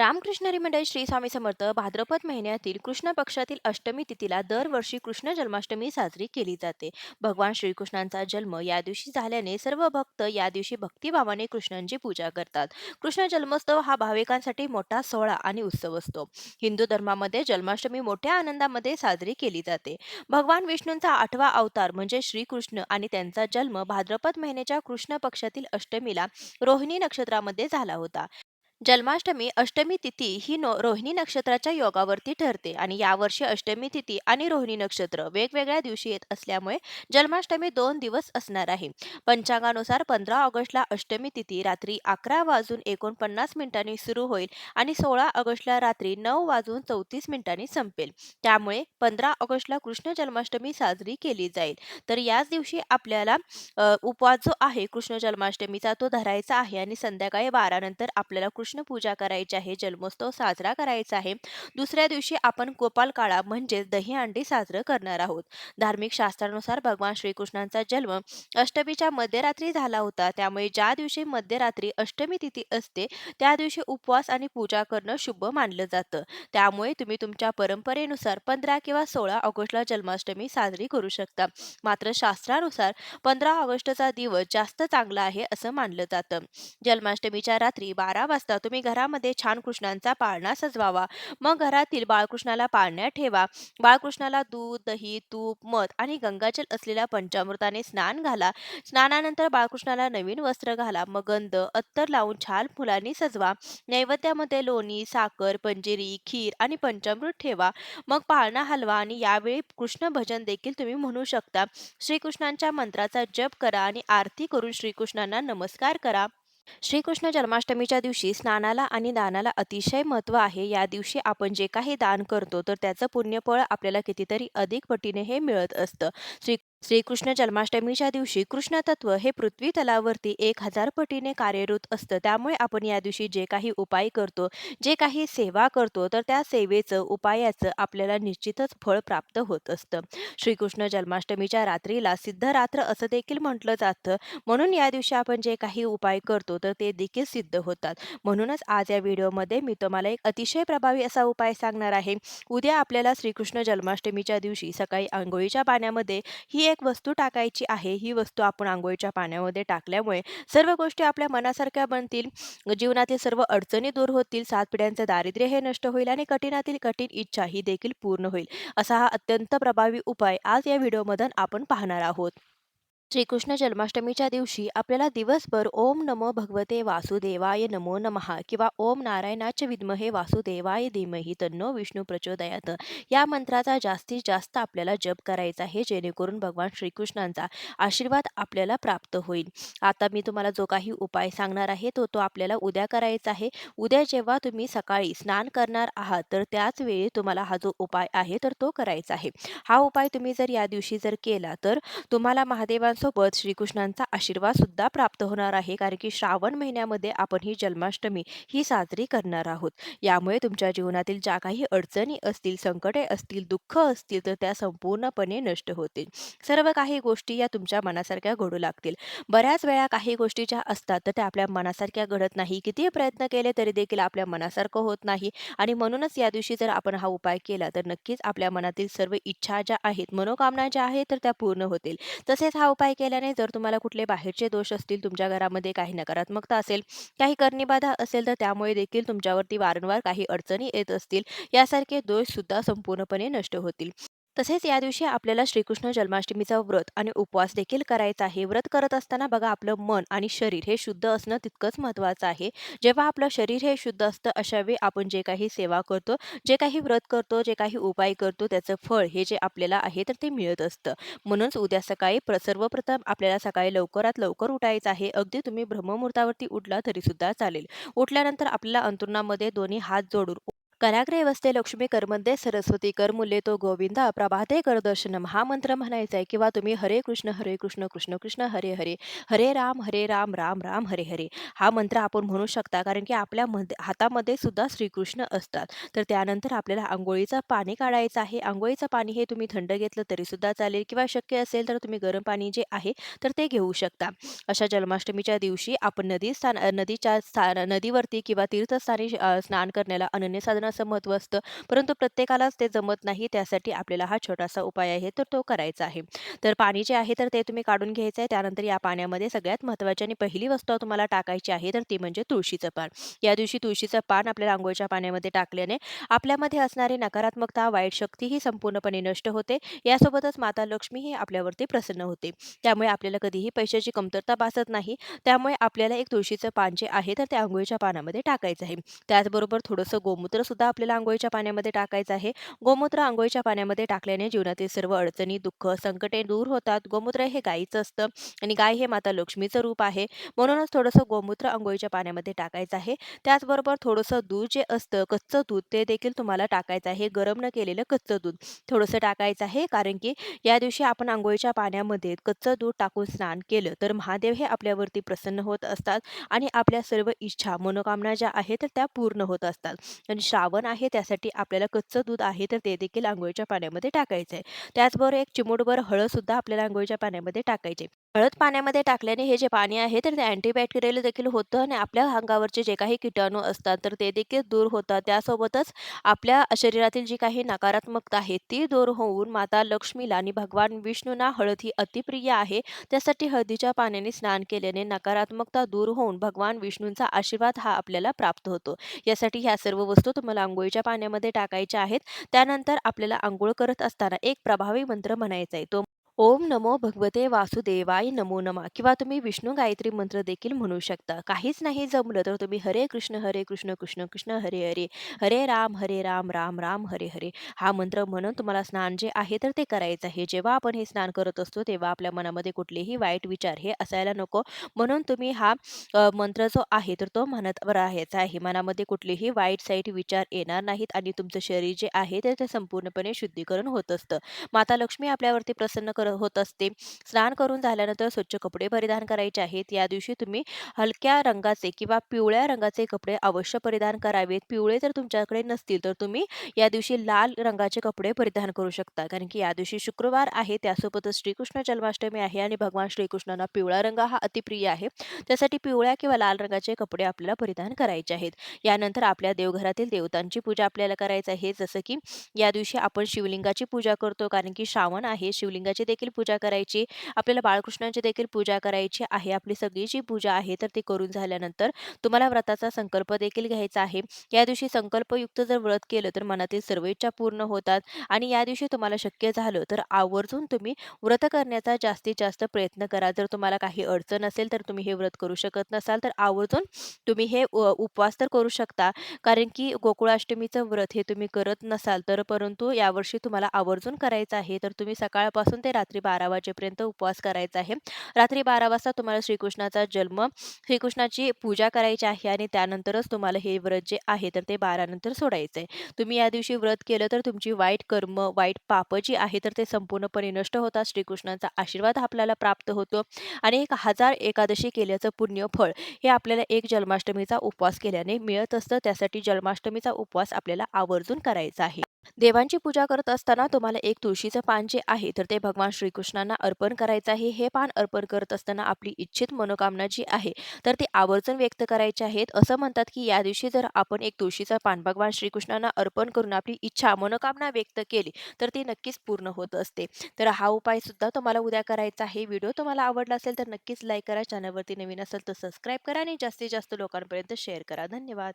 रामकृष्ण हरिमंडळ श्री स्वामी समर्थ भाद्रपद महिन्यातील कृष्ण पक्षातील अष्टमी तिथीला दरवर्षी कृष्ण जन्माष्टमी साजरी केली जाते. भगवान श्रीकृष्णांचा जन्म या दिवशी झाल्याने सर्व भक्त या दिवशी भक्तिभावाने कृष्णांची पूजा करतात. कृष्ण जन्मोत्सव हा भाविकांसाठी मोठा सोहळा आणि उत्सव असतो. हिंदू धर्मामध्ये जन्माष्टमी मोठ्या आनंदामध्ये साजरी केली जाते. भगवान विष्णूंचा आठवा अवतार म्हणजे श्रीकृष्ण आणि त्यांचा जन्म भाद्रपद महिन्याच्या कृष्ण पक्षातील अष्टमीला रोहिणी नक्षत्रामध्ये झाला होता. जन्माष्टमी अष्टमी तिथी ही नो रोहिणी नक्षत्राच्या योगावरती ठरते आणि यावर्षी अष्टमी तिथी आणि रोहिणी नक्षत्र वेगवेगळ्या दिवशी येत असल्यामुळे जन्माष्टमी दोन दिवस असणार आहे. पंचांगानुसार पंधरा ऑगस्टला अष्टमी तिथी रात्री अकरा वाजून एकोणपन्नास मिनिटांनी सुरू होईल आणि सोळा ऑगस्टला रात्री नऊ वाजून चौतीस मिनिटांनी संपेल. त्यामुळे पंधरा ऑगस्टला कृष्ण जन्माष्टमी साजरी केली जाईल. तर याच दिवशी आपल्याला उपवास जो आहे कृष्ण जन्माष्टमीचा तो धरायचा आहे आणि संध्याकाळी बारानंतर आपल्याला कृष्ण पूजा करायची आहे जन्मोत्सव साजरा करायचा आहे. दुसऱ्या दिवशी आपण गोपाल काळा म्हणजेच दही अंडी साजरं करणार आहोत. धार्मिक शास्त्रानुसार भगवान श्रीकृष्णांचा जन्म अष्टमीच्या मध्यरात्री झाला होता. त्यामुळे ज्या दिवशी मध्यरात्री अष्टमी तिथी असते त्या दिवशी उपवास आणि पूजा करणं शुभ मानलं जातं. त्यामुळे तुम्ही तुमच्या परंपरेनुसार पंधरा किंवा सोळा ऑगस्टला जन्माष्टमी साजरी करू शकता. मात्र शास्त्रानुसार पंधरा ऑगस्टचा दिवस जास्त चांगला आहे असं मानलं जातं. जन्माष्टमीच्या रात्री बारा वाजता तुम्ही घरामध्ये छान कृष्णांचा पाळणा सजवावा. मग घरातील बाळकृष्णाला पाळण्यात ठेवा. बाळकृष्णाला दूध दही तूप मध आणि गंगाजल असलेल्या पंचामृताने स्नान घाला. स्नानानंतर बाळकृष्णाला नवीन वस्त्र घाला. मग गंध अत्तर लावून छान फुलांनी सजवा. नैवेद्यामध्ये लोणी साखर पंजिरी खीर आणि पंचामृत ठेवा. मग पाळणा हलवा आणि यावेळी कृष्ण भजन देखील तुम्ही म्हणू शकता. श्रीकृष्णांच्या मंत्राचा जप करा आणि आरती करून श्रीकृष्णांना नमस्कार करा. श्रीकृष्ण जन्माष्टमीच्या दिवशी स्नानाला आणि दानाला अतिशय महत्त्व आहे. या दिवशी आपण जे काही दान करतो तर त्याचं पुण्यफळ आपल्याला कितीतरी अधिक पटीने हे मिळत असतं. श्री श्रीकृष्ण जन्माष्टमीच्या दिवशी कृष्ण तत्व हे पृथ्वी तलावरती एक हजार पटीने कार्यरत असतं. त्यामुळे आपण या दिवशी जे काही उपाय करतो जे काही सेवा करतो तर त्या सेवेचं उपायाचं आपल्याला निश्चितच फळ प्राप्त होत असतं. श्रीकृष्ण जन्माष्टमीच्या रात्रीला सिद्धरात्र असं देखील म्हटलं जातं. म्हणून या दिवशी आपण जे काही उपाय करतो तर ते देखील सिद्ध होतात. म्हणूनच आज या व्हिडिओमध्ये मी तुम्हाला एक अतिशय प्रभावी असा उपाय सांगणार आहे. उद्या आपल्याला श्रीकृष्ण जन्माष्टमीच्या दिवशी सकाळी आंघोळीच्या पाण्यामध्ये ही एक वस्तू टाकायची आहे ही वस्तू आपण आंघोळीच्या पाण्यामध्ये टाकल्यामुळे सर्व गोष्टी आपल्या मनासारख्या बनतील. जीवनातील सर्व अडचणी दूर होतील सात पिढ्यांचे दारिद्र्य हे नष्ट होईल आणि कठीणातील कठीण इच्छा ही देखील पूर्ण होईल. असा हा अत्यंत प्रभावी उपाय आज या व्हिडिओमधून आपण पाहणार आहोत. श्रीकृष्ण जन्माष्टमीच्या दिवशी आपल्याला दिवसभर ओम नमो भगवते वासुदेवाय नमो नमः किंवा ओम नारायणाचे विद्महे वासुदेवाय धीमही तन्नो विष्णू प्रचोदयात. या मंत्राचा जास्तीत जास्त आपल्याला जप करायचा आहे जेणेकरून भगवान श्रीकृष्णांचा आशीर्वाद आपल्याला प्राप्त होईल. आता मी तुम्हाला जो काही उपाय सांगणार आहे तो तो आपल्याला उद्या करायचा आहे. उद्या जेव्हा तुम्ही सकाळी स्नान करणार आहात तर त्याच वेळी तुम्हाला हा जो उपाय आहे तर तो करायचा आहे. हा उपाय तुम्ही जर या दिवशी जर केला तर तुम्हाला सोबत श्रीकृष्णांचा आशीर्वाद सुद्धा प्राप्त होणार आहे. कारण की श्रावण महिन्यामध्ये आपण ही जन्माष्टमी ही साजरी करणार आहोत. यामुळे तुमच्या जीवनातील ज्या काही अडचणी असतील संकटे असतील दुःख असतील तर त्या संपूर्णपणे नष्ट होतील. सर्व काही गोष्टी या तुमच्या मनासारख्या घडू लागतील. बऱ्याच वेळा काही गोष्टी ज्या असतात तर त्या आपल्या मनासारख्या घडत नाही. किती प्रयत्न केले तरी देखील आपल्या मनासारखं होत नाही. आणि म्हणूनच या दिवशी जर आपण हा उपाय केला तर नक्कीच आपल्या मनातील सर्व इच्छा ज्या आहेत मनोकामना ज्या आहेत तर त्या पूर्ण होतील. तसेच हा उपाय केल्याने जर तुम्हाला कुठले बाहेरचे दोष असतील तुमच्या घरामध्ये काही नकारात्मकता असेल काही करणीबाधा असेल तर त्यामुळे देखील तुमच्यावरती वारंवार काही अडचणी येत असतील. यासारखे दोष सुद्धा संपूर्णपणे नष्ट होतील. तसेच या दिवशी आपल्याला श्रीकृष्ण जन्माष्टमीचा व्रत आणि उपवास देखील करायचा आहे. व्रत करत असताना बघा आपलं मन आणि शरीर हे शुद्ध असणं तितकंच महत्त्वाचं आहे. जेव्हा आपलं शरीर हे शुद्ध असतं अशावेळी आपण जे काही सेवा करतो जे काही व्रत करतो जे काही उपाय करतो त्याचं फळ हे जे आपल्याला आहे तर ते मिळत असतं. म्हणूनच उद्या सकाळी प्र सर्वप्रथम आपल्याला सकाळी लवकरात लवकर उठायचं आहे. अगदी तुम्ही ब्रह्ममुहूर्तावरती उठला तरी सुद्धा चालेल. उठल्यानंतर आपल्याला अंतरुणामध्ये दोन्ही हात जोडून कराग्रे वसते लक्ष्मी करमध्ये सरस्वती मुले तो गोविंदा प्रभाते करदर्शनम हा मंत्र म्हणायचा आहे किंवा तुम्ही हरे कृष्ण हरे कृष्ण कृष्ण कृष्ण हरे हरे हरे राम हरे राम राम राम हरे हरे. हा मंत्र आपण म्हणू शकता कारण की आपल्या मध्ये हातामध्ये सुद्धा श्रीकृष्ण असतात. तर त्यानंतर आपल्याला आंघोळीचं पाणी काढायचं आहे. आंघोळीचं पाणी हे तुम्ही थंड घेतलं तरी सुद्धा चालेल किंवा शक्य असेल तर तुम्ही गरम पाणी जे आहे तर ते घेऊ शकता. अशा जन्माष्टमीच्या दिवशी आपण नदी स्थान नदीच्या स्थान नदीवरती किंवा तीर्थस्थानी स्नान करण्याला अनन्यसाधारण असं महत्त्व असतं. परंतु प्रत्येकालाच ते जमत नाही त्यासाठी आपल्याला हा छोटासा उपाय आहे तर तो करायचा आहे. तर पाणी जे आहे तर ते तुम्ही काढून घ्यायचं आहे त्यानंतर या पाण्यामध्ये सगळ्यात महत्त्वाची आणि पहिली वस्तू तुम्हाला टाकायची आहे तर ती म्हणजे तुळशीचं पान. या दिवशी तुळशीचं पान आपल्याला आंघोळीच्या पाण्यामध्ये टाकल्याने आपल्यामध्ये असणारी नकारात्मकता वाईट शक्ती ही संपूर्णपणे नष्ट होते. यासोबतच माता लक्ष्मी ही आपल्यावरती प्रसन्न होते. त्यामुळे आपल्याला कधीही पैशाची कमतरता भासत नाही. त्यामुळे आपल्याला एक तुळशीचं पान जे आहे तर ते आंघोळीच्या पानामध्ये टाकायचं आहे. त्याचबरोबर थोडंसं गोमूत्र सुद्धा आपल्याला आंघोळीच्या पाण्यामध्ये टाकायचं आहे. गोमूत्र आंघोळीच्या पाण्यामध्ये टाकल्याने जीवनातील सर्व अडचणी दुःख संकटे दूर होतात. गोमूत्र हे गायीचं असतं आणि गाय हे माता लक्ष्मीचं रूप आहे. म्हणूनच थोडंसं गोमूत्र आंघोळीच्या पाण्यामध्ये टाकायचं आहे. त्याचबरोबर थोडंसं दूध जे असतं कच्चं दूध ते देखील तुम्हाला टाकायचं आहे. गरम न केलेलं कच्चं दूध थोडंसं टाकायचं आहे. कारण की या दिवशी आपण आंघोळीच्या पाण्यामध्ये कच्चं दूध टाकून स्नान केलं तर महादेव हे आपल्यावरती प्रसन्न होत असतात आणि आपल्या सर्व इच्छा मनोकामना ज्या आहेत तर त्या पूर्ण होत असतात. आणि श्रावण आहे त्यासाठी आपल्याला कच्चं दूध आहे तर ते देखील आंघोळीच्या पाण्यामध्ये टाकायचं आहे त्याचबरोबर एक चिमूटभर हळदसुद्धा आपल्याला आंघोळीच्या पाण्यामध्ये टाकायचे हळद पाण्यामध्ये टाकल्याने हे जे पाणी आहे तर ते अँटीबॅक्टेरियल देखील होतं आणि आपल्या अंगावरचे जे काही किटाणू असतात तर ते देखील दूर होतात. त्यासोबतच आपल्या शरीरातील जी काही नकारात्मकता आहे ती दूर होऊन माता लक्ष्मीला आणि भगवान विष्णूंना हळद ही अतिप्रिय आहे. त्यासाठी हळदीच्या पाण्याने स्नान केल्याने नकारात्मकता दूर होऊन भगवान विष्णूंचा आशीर्वाद हा आपल्याला प्राप्त होतो. यासाठी ह्या सर्व वस्तू तुम्हाला आंघोळीच्या पाण्यामध्ये टाकायच्या आहेत. त्यानंतर आपल्याला आंघोळ करत असताना एक प्रभावी मंत्र म्हणायचा आहे. तो ओम नमो भगवते वासुदेवाय नमो नमः किंवा तुम्ही विष्णू गायत्री मंत्र देखील म्हणू शकता. काहीच नाही जमलं तर तुम्ही हरे कृष्ण हरे कृष्ण कृष्ण कृष्ण हरे हरे हरे राम हरे राम राम राम हरे हरे. हा मंत्र म्हणून तुम्हाला स्नान जे आहे तर ते करायचं आहे. जेव्हा आपण हे स्नान करत असतो तेव्हा आपल्या मनामध्ये कुठलेही वाईट विचार हे असायला नको. म्हणून तुम्ही हा अ, मंत्र जो आहे तर तो म्हणत राहायचा आहे. मनामध्ये कुठलेही वाईट साईट विचार येणार नाहीत आणि तुमचं शरीर जे आहे तर ते संपूर्णपणे शुद्धीकरण होत असतं. माता लक्ष्मी आपल्यावरती प्रसन्न करत होत असते. स्नान करून झाल्यानंतर स्वच्छ कपडे परिधान करायचे आहेत. या दिवशी तुम्ही हलक्या रंगाचे किंवा पिवळ्या रंगाचे कपडे अवश्य परिधान करावेत. पिवळे जर तुमच्याकडे नसतील तर तुम्ही या दिवशी लाल रंगाचे कपडे परिधान करू शकता. कारण की या दिवशी शुक्रवार आहे. त्यासोबतच श्रीकृष्ण जन्माष्टमी आहे आणि भगवान श्रीकृष्णांना पिवळा रंग हा अतिप्रिय आहे. त्यासाठी पिवळ्या किंवा लाल रंगाचे कपडे आपल्याला परिधान करायचे आहेत. यानंतर आपल्या देवघरातील देवतांची पूजा आपल्याला करायची आहे. जसं की या दिवशी आपण शिवलिंगाची पूजा करतो. कारण की श्रावण आहे. शिवलिंगाचे देखील देखील पूजा करायची. आपल्याला बाळकृष्णांची देखील पूजा करायची आहे. आपली सगळी जी पूजा आहे तर ती करून झाल्यानंतर तुम्हाला व्रताचा संकल्प देखील घ्यायचा आहे. या दिवशी संकल्पयुक्त जर व्रत केलं तर मनातील सर्व इच्छा पूर्ण होतात. आणि या दिवशी तुम्हाला शक्य झालं तर आवर्जून तुम्ही व्रत करण्याचा जास्तीत जास्त प्रयत्न करा. जर तुम्हाला काही अडचण असेल तर तुम्ही हे व्रत करू शकत नसाल तर आवर्जून तुम्ही हे उपवास तर करू शकता. कारण की गोकुळाष्टमीचं व्रत हे तुम्ही करत नसाल तर परंतु यावर्षी तुम्हाला आवर्जून करायचं आहे. तर तुम्ही सकाळपासून ते रात्री रात्री बारा वाजेपर्यंत उपवास करायचा आहे. रात्री बारा वाजता तुम्हाला श्रीकृष्णाचा जन्म श्रीकृष्णाची पूजा करायची आहे आणि त्यानंतरच तुम्हाला हे व्रत जे आहे तर ते बारानंतर सोडायचं आहे तुम्ही या दिवशी व्रत केलं तर तुमची वाईट कर्म वाईट पाप जी आहे तर ते संपूर्णपणे नष्ट होतात. श्रीकृष्णाचा आशीर्वाद आपल्याला प्राप्त होतो आणि एक हजार एकादशी केल्याचं पुण्य फळ हे आपल्याला एक जन्माष्टमीचा उपवास केल्याने मिळत असतं. त्यासाठी जन्माष्टमीचा उपवास आपल्याला आवर्जून करायचा आहे. देवांची पूजा करत असताना तुम्हाला एक तुळशीचं पान जे आहे तर ते भगवान श्रीकृष्णांना अर्पण करायचं आहे. हे पान अर्पण करत असताना आपली इच्छित मनोकामना जी आहे तर ती आवर्जून व्यक्त करायची आहेत. असं म्हणतात की या दिवशी जर आपण एक तुळशीचं पान भगवान श्रीकृष्णांना अर्पण करून आपली इच्छा मनोकामना व्यक्त केली तर ती नक्कीच पूर्ण होत असते. तर हा उपाय सुद्धा तुम्हाला उद्या करायचा आहे. व्हिडिओ तुम्हाला आवडला असेल तर नक्कीच लाईक करा. चॅनलवरती नवीन असेल तर सबस्क्राईब करा आणि जास्तीत जास्त लोकांपर्यंत शेअर करा. धन्यवाद.